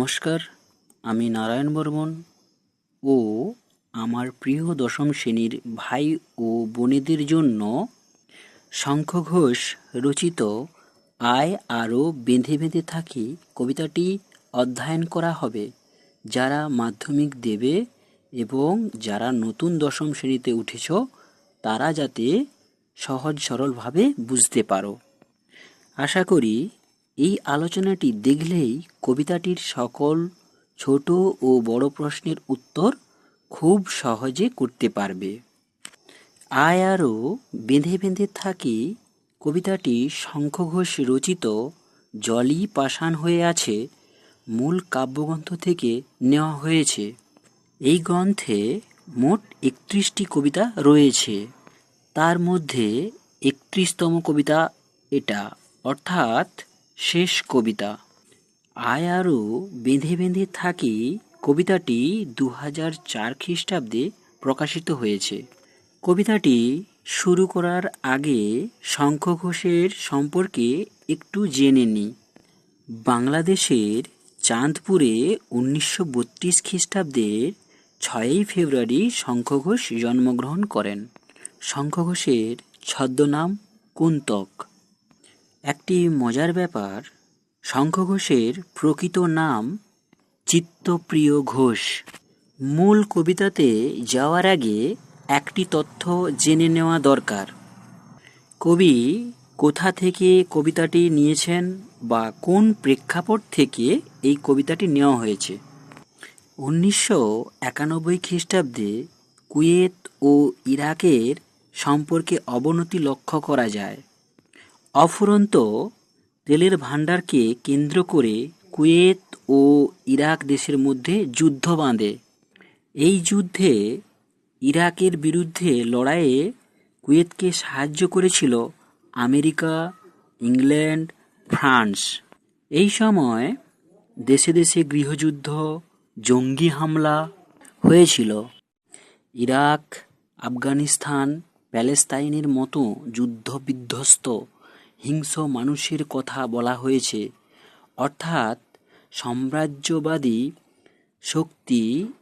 নমস্কার, আমি নারায়ণ বর্মন ও আমার প্রিয় দশম শ্রেণির ভাই ও বোনেদের জন্য শঙ্খ ঘোষ রচিত আয় আরও বেঁধে বেঁধে থাকি কবিতাটি অধ্যয়ন করা হবে। যারা মাধ্যমিক দেবে এবং যারা নতুন দশম শ্রেণীতে উঠেছ, তারা যাতে সহজ সরলভাবে বুঝতে পারো। আশা করি এই আলোচনাটি দেখলেই কবিতাটির সকল ছোট ও বড় প্রশ্নের উত্তর খুব সহজে করতে পারবে। আয় আরও বেঁধে বেঁধে থাকি কবিতাটি শঙ্খঘোষ রচিত জলই পাষাণ হয়ে আছে, মূল কাব্যগ্রন্থ থেকে নেওয়া হয়েছে। এই গ্রন্থে মোট একত্রিশটি কবিতা রয়েছে। তার মধ্যে একত্রিশতম কবিতা এটা, অর্থাৎ শেষ কবিতা। আয় আরও বেঁধে বেঁধে থাকি, কবিতাটি দু হাজার চার খ্রিস্টাব্দে প্রকাশিত হয়েছে। কবিতাটি শুরু করার আগে শঙ্খ ঘোষের সম্পর্কে একটু জেনে নিই বাংলাদেশের চাঁদপুরে উনিশশো বত্রিশ খ্রিস্টাব্দের ছয়ই ফেব্রুয়ারি শঙ্খ ঘোষ জন্মগ্রহণ করেন। শঙ্খ ঘোষের ছদ্মনাম কুন্তক। একটি মজার ব্যাপার, শঙ্খ ঘোষের প্রকৃত নাম চিত্তপ্রিয় ঘোষ। মূল কবিতাতে যাওয়ার আগে একটি তথ্য জেনে নেওয়া দরকার। কবি কোথা থেকে কবিতাটি নিয়েছেন বা কোন প্রেক্ষাপট থেকে এই কবিতাটি নেওয়া হয়েছে? উনিশশো একানব্বই খ্রিস্টাব্দে কুয়েত ও ইরাকের সম্পর্কে অবনতি লক্ষ্য করা যায়। অফুরন্ত তেলের ভাণ্ডারকে কেন্দ্র করে কুয়েত ও ইরাক দেশের মধ্যে যুদ্ধ বাঁধে। এই যুদ্ধে ইরাকের বিরুদ্ধে লড়াইয়ে কুয়েতকে সাহায্য করেছিল আমেরিকা, ইংল্যান্ড, ফ্রান্স। এই সময় দেশে দেশে গৃহযুদ্ধ, জঙ্গি হামলা হয়েছিল। ইরাক, আফগানিস্তান, প্যালেস্তাইনের মতো যুদ্ধ বিধ্বস্ত হিংস্র মানুষের কথা বলা হয়েছে। অর্থাৎ সাম্রাজ্যবাদী শক্তি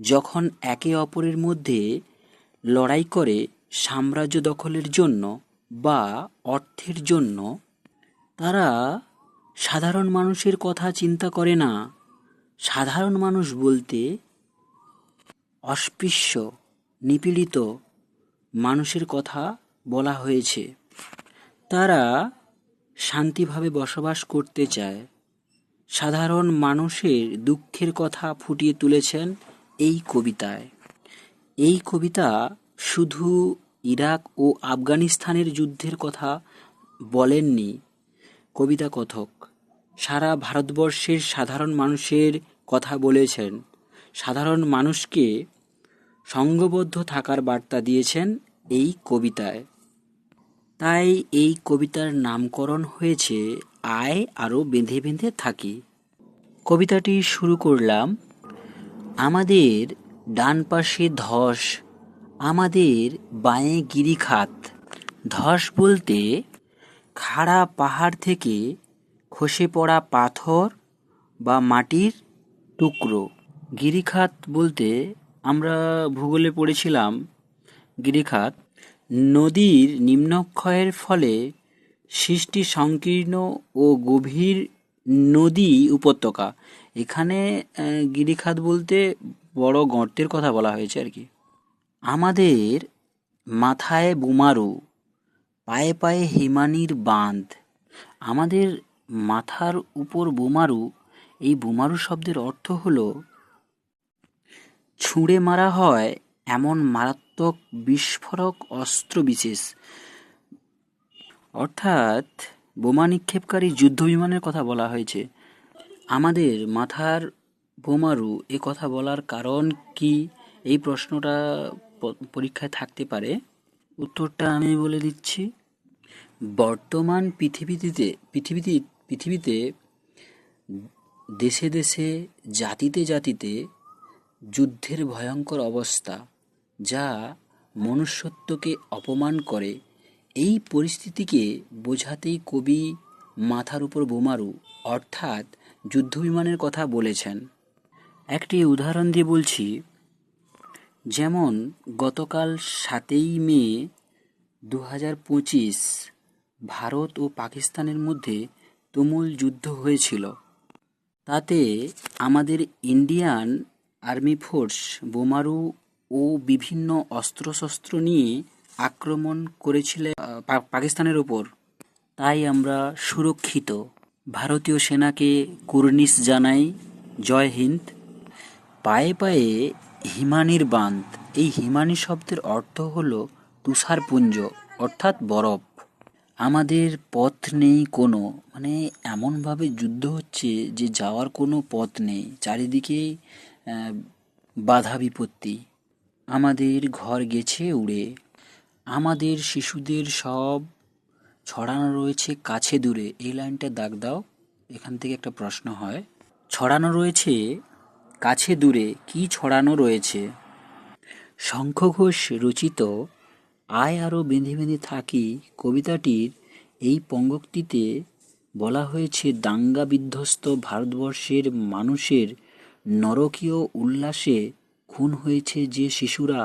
যখন একে অপরের মধ্যে লড়াই করে সাম্রাজ্য দখলের জন্য বা অর্থের জন্য, তারা সাধারণ মানুষের কথা চিন্তা করে না। সাধারণ মানুষ বলতে অস্পৃশ্য, নিপীড়িত মানুষের কথা বলা হয়েছে। তারা শান্তিভাবে বসবাস করতে চায়। সাধারণ মানুষের দুঃখের কথা ফুটিয়ে তুলেছেন এই কবিতায়। এই কবিতা শুধু ইরাক ও আফগানিস্তানের যুদ্ধের কথা বলেননি। কবিতা কথক, সারা ভারতবর্ষের সাধারণ মানুষের কথা বলেছেন। সাধারণ মানুষকে সঙ্গবদ্ধ থাকার বার্তা দিয়েছেন এই কবিতায়। তাই এই কবিতার নামকরণ হয়েছে আয় আরও বেঁধে বেঁধে থাকি। কবিতাটি শুরু করলাম, আমাদের ডান পাশে ধস, আমাদের বাঁয়ে গিরিখাত। ধস বলতে খাড়া পাহাড় থেকে খসে পড়া পাথর বা মাটির টুকরো। গিরিখাত বলতে আমরা ভূগোলে পড়েছিলাম, গিরিখাত নদীর নিম্নক্ষয়ের ফলে সৃষ্টি সংকীর্ণ ও গভীর নদী উপত্যকা। এখানে গিরিখাত বলতে বড় গর্তের কথা বলা হয়েছে আর কি। আমাদের মাথায় বোমারু, পায়ে পায়ে হিমানির বাঁধ। আমাদের মাথার উপর বোমারু, এই বোমারু শব্দের অর্থ হলো, ছুঁড়ে মারা হয় এমন মারাত্মক বিস্ফোরক অস্ত্র বিশেষ। অর্থাৎ বোমা নিক্ষেপকারী যুদ্ধ বিমানের কথা বলা হয়েছে। আমাদের মাথার বোমারু এ কথা বলার কারণ কি এই প্রশ্নটা পরীক্ষায় থাকতে পারে? উত্তরটা আমি বলে দিচ্ছি। বর্তমান পৃথিবীতে পৃথিবীতে পৃথিবীতে দেশে দেশে, জাতিতে জাতিতে যুদ্ধের ভয়ঙ্কর অবস্থা। যা মনুষ্যত্বকে অপমান করে, এই পরিস্থিতিকে বোঝাতেই কবি মাথার উপর বোমারু, অর্থাৎ যুদ্ধবিমানের কথা বলেছেন। একটি উদাহরণ দিয়ে বলছি। যেমন গতকাল সাতই মে দু পঁচিশ ভারত ও পাকিস্তানের মধ্যে তুমুল যুদ্ধ হয়েছিল। তাতে আমাদের ইন্ডিয়ান আর্মি ফোর্স বোমারু ও বিভিন্ন অস্ত্রশস্ত্র নিয়ে আক্রমণ করেছিল আহ, পা- পাকিস্তানের ওপর। তাই আমরা সুরক্ষিত। ভারতীয় সেনাকে কুর্নিশ জানাই জয় হিন্দ। পায়ে পায়ে হিমানির বাঁধ। এই হিমানি শব্দের অর্থ হলো তুষারপুঞ্জ অর্থাৎ বরফ। আমাদের পথ নেই কোনো। মানে এমনভাবে যুদ্ধ হচ্ছে যে যাওয়ার কোনো পথ নেই। চারিদিকে বাধা বিপত্তি। আমাদের ঘর গেছে উড়ে। আমাদের শিশুদের সব ছড়ানো রয়েছে কাছে দূরে। এই লাইনটা দাগ দাও, এখান থেকে একটা প্রশ্ন হয়। ছড়ানো রয়েছে কাছে দূরে, কি ছড়ানো রয়েছে? শঙ্খ ঘোষ রচিত, আয় আরও বেঁধে বেঁধে থাকি, কবিতাটির এই পঙ্গক্তিতে বলা হয়েছে দাঙ্গা বিধ্বস্ত ভারতবর্ষের মানুষের নরকীয় উল্লাসে খুন হয়েছে যে শিশুরা,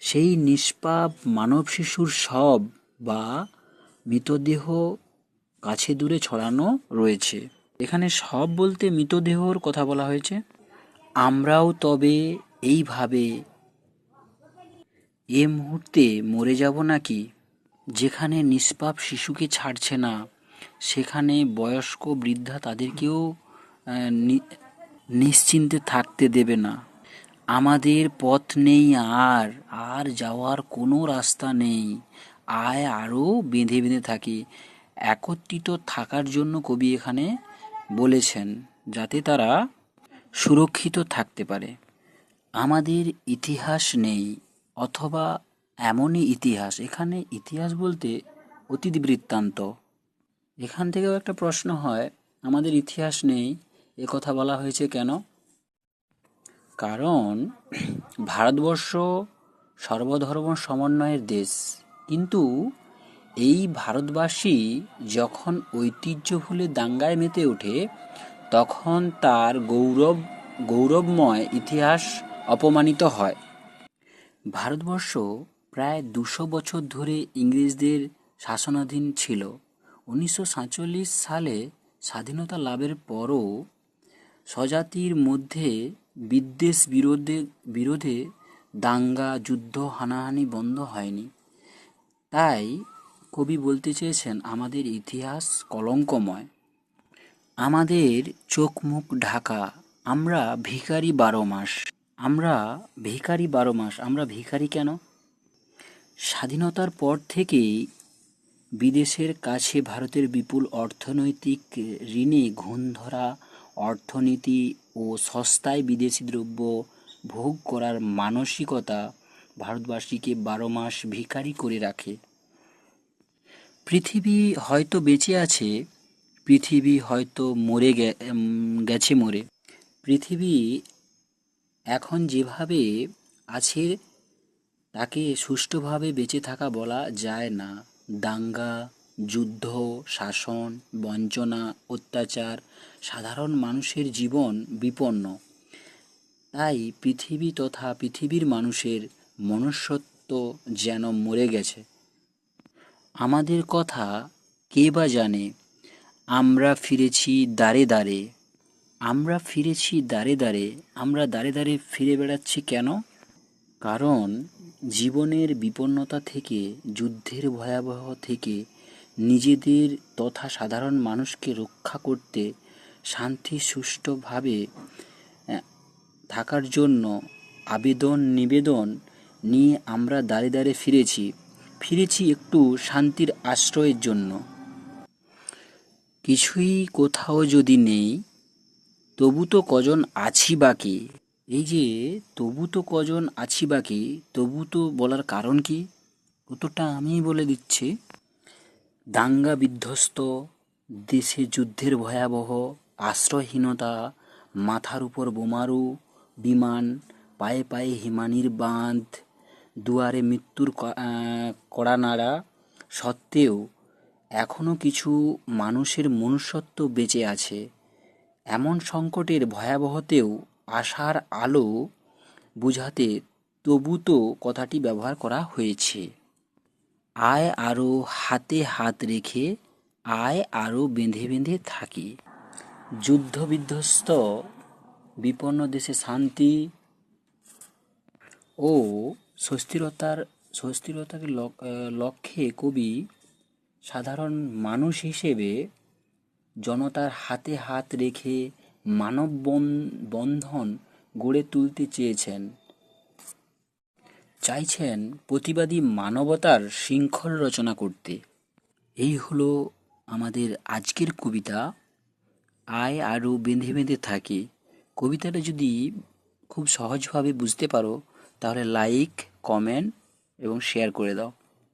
সেই নিষ্পাপ মানব শিশুর সব বা মৃতদেহ কাছে দূরে ছড়ানো রয়েছে। এখানে সব বলতে মৃতদেহর কথা বলা হয়েছে। আমরাও তবে এইভাবে এ মুহূর্তে মরে যাব নাকি? যেখানে নিষ্পাপ শিশুকে ছাড়ছে না, সেখানে বয়স্ক বৃদ্ধা তাদেরকেও নিশ্চিন্তে থাকতে দেবে না। আমাদের পথ নেই আর আর যাওয়ার কোনো রাস্তা নেই। আয় আরও বেঁধে বেঁধে থাকি। একত্রিত থাকার জন্য কবি এখানে বলেছেন, যাতে তারা সুরক্ষিত থাকতে পারে। আমাদের ইতিহাস নেই, অথবা এমনই ইতিহাস। এখানে ইতিহাস বলতে অতীত বৃত্তান্ত। এখান থেকেও একটা প্রশ্ন হয়, আমাদের ইতিহাস নেই, এ কথা বলা হয়েছে কেন? কারণ ভারতবর্ষ সর্বধর্ম সমন্বয়ের দেশ। কিন্তু এই ভারতবাসী যখন ঐতিহ্য ভুলে দাঙ্গায় মেতে ওঠে, তখন তার গৌরব, গৌরবময় ইতিহাস অপমানিত হয়। ভারতবর্ষ প্রায় দুশো বছর ধরে ইংরেজদের শাসনাধীন ছিল। উনিশশো সাতচল্লিশ সালে স্বাধীনতা লাভের পরও স্বজাতির মধ্যে বিদ্বেষ বিরোধে বিরোধে দাঙ্গা, যুদ্ধ, হানাহানি বন্ধ হয়নি। তাই কবি বলতে চেয়েছেন, আমাদের ইতিহাস কলঙ্কময়। আমাদের চোখ মুখ ঢাকা। আমরা ভিখারি বারো মাস। আমরা ভিখারি বারো মাস। আমরা ভিখারি কেন? স্বাধীনতার পর থেকেই বিদেশের কাছে ভারতের বিপুল অর্থনৈতিক ঋণে ঘুণ ধরা অর্থনীতি ও সস্তায় বিদেশি দ্রব্য ভোগ করার মানসিকতা ভারতবাসীকে বারো মাস ভিখারি করে রাখে। পৃথিবী হয়তো বেঁচে আছে, পৃথিবী হয়তো মরে গেছে মরে। পৃথিবী এখন যেভাবে আছে, তাকে সুষ্ঠুভাবে বেঁচে থাকা বলা যায় না। দাঙ্গা যুদ্ধ, শাসন, বঞ্চনা, অত্যাচার, সাধারণ মানুষের জীবন বিপন্ন। তাই পৃথিবী তথা পৃথিবীর মানুষের মনুষ্যত্ব যেন মরে গেছে। আমাদের কথা কে বা জানে? আমরা ফিরেছি দাঁড়ে দাঁড়ে আমরা ফিরেছি দাঁড়ে দাঁড়ে আমরা দাঁড়ে দাঁড়ে ফিরে বেড়াচ্ছি কেন? কারণ জীবনের বিপন্নতা থেকে, যুদ্ধের ভয়াবহ থেকে নিজেদের তথা সাধারণ মানুষকে রক্ষা করতে শান্তি সুষ্ঠুভাবে থাকার জন্য আবেদন নিবেদন নিয়ে আমরা দাঁড়ে দাঁড়ে ফিরেছি। ফিরেছি একটু শান্তির আশ্রয়ের জন্য। কিছুই কোথাও যদি নেই, তবু তো কজন আছি বাকি এই যে, তবু তো কজন আছি বাকি তবু তো বলার কারণ কি? উত্তরটা আমিই বলে দিচ্ছি। দাঙ্গা বিধ্বস্ত দেশে যুদ্ধের ভয়াবহ আশ্রয়হীনতা মাথার উপর বোমারু বিমান পায়ে পায়ে হিমানির বাঁধ দুয়ারে মৃত্যুর ক- আহ, কড়া নাড়া সত্ত্বেও এখনও কিছু মানুষের মনুষ্যত্ব বেঁচে আছে। এমন সংকটের ভয়াবহতেও আশার আলো বুঝাতে তবু তো কথাটি ব্যবহার করা হয়েছে। আয় আরও হাতে হাত রেখে আয় আরও বেঁধে বেঁধে থাকি। যুদ্ধ বিধ্বস্ত বিপন্ন দেশে শান্তি ও সুস্থিরতার আহ, লক্ষ্যে কবি সাধারণ মানুষ হিসেবে জনতার হাতে হাত রেখে মানব বন- বন্ধন গড়ে তুলতে চেয়েছেন। চাইছেন প্রতিবাদী মানবতার শৃঙ্খল রচনা করতে। এই হলো আমাদের আজকের কবিতা। আয় আরও বেঁধে বেঁধে থাকে। কবিতাটা যদি খুব সহজভাবে বুঝতে পারো, তাহলে লাইক কমেন্ট এবং শেয়ার করে দাও।